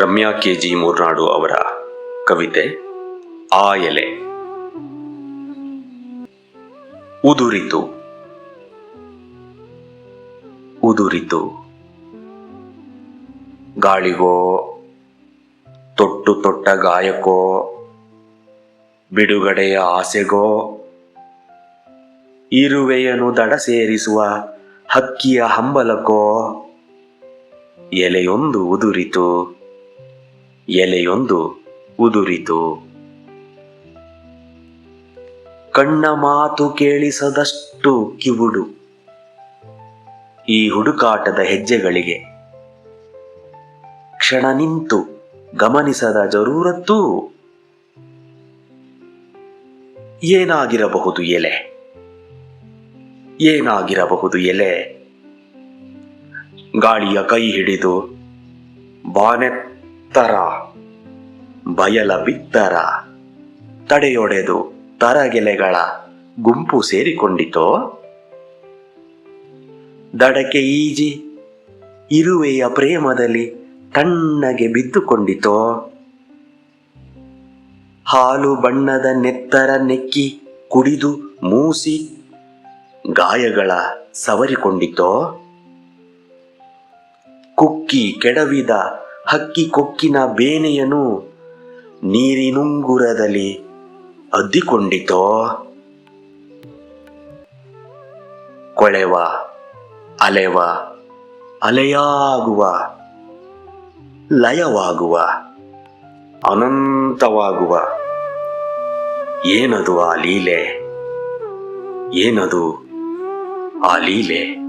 Ramya K G Murnad ಅವರ ಕವಿತೆ ಆ ಎಲೆ ಉದುರಿತು. ಉದುರಿತು. ಗಾಳಿಗೋ, ತೊಟ್ಟು ತೊಟ್ಟ ಗಾಯಕೋ, ಬಿಡುಗಡೆಯ ಆಸೆಗೋ, ಇರುವೆಯನ್ನು ದಡ ಸೇರಿಸುವ ಹಕ್ಕಿಯ ಹಂಬಲಕ್ಕೋ ಎಲೆಯೊಂದು ಉದುರಿತು. ಎಲೆಯೊಂದು ಉದುರಿತು. ಕಣ್ಣ ಮಾತು ಕೇಳಿಸದಷ್ಟು ಕಿವುಡು. ಈ ಹುಡುಕಾಟದ ಹೆಜ್ಜೆಗಳಿಗೆ ಕ್ಷಣ ನಿಂತು ಗಮನಿಸದ ಜರೂರತ್ತು ಏನಾಗಿರಬಹುದು ಎಲೆ? ಏನಾಗಿರಬಹುದು ಎಲೆ? ಗಾಳಿಯ ಕೈ ಹಿಡಿದು ಬಾನೆತ್ತರ ಬಯಲ ಬಿತ್ತರ ತಡೆಯೊಡೆದು ತರಗೆಲೆಗಳ ಗುಂಪು ಸೇರಿಕೊಂಡಿತೋ? ದಡಕ್ಕೆ ಈಜಿ ಇರುವೆಯ ಪ್ರೇಮದಲ್ಲಿ ತಣ್ಣಗೆ ಬಿದ್ದುಕೊಂಡಿತೋ? ಹಾಲು ಬಣ್ಣದ ನೆತ್ತರ ನೆಕ್ಕಿ ಕುಡಿದು ಮೂಸಿ ಗಾಯಗಳ ಸವರಿಕೊಂಡಿತೋ? ಕುಕ್ಕಿ ಕೆಡವಿದ ಹಕ್ಕಿ ಕೊಕ್ಕಿನ ಬೇನೆಯನು ನೀರಿನುಂಗುರದಲ್ಲಿ ಅದ್ದಿಕೊಂಡಿತೋ? ಕೊಳೆವ, ಅಲೆವ, ಅಲೆಯಾಗುವ, ಲಯವಾಗುವ, ಅನಂತವಾಗುವ, ಏನದು ಆ ಲೀಲೆ? ಏನದು ಆ ಲೀಲೆ?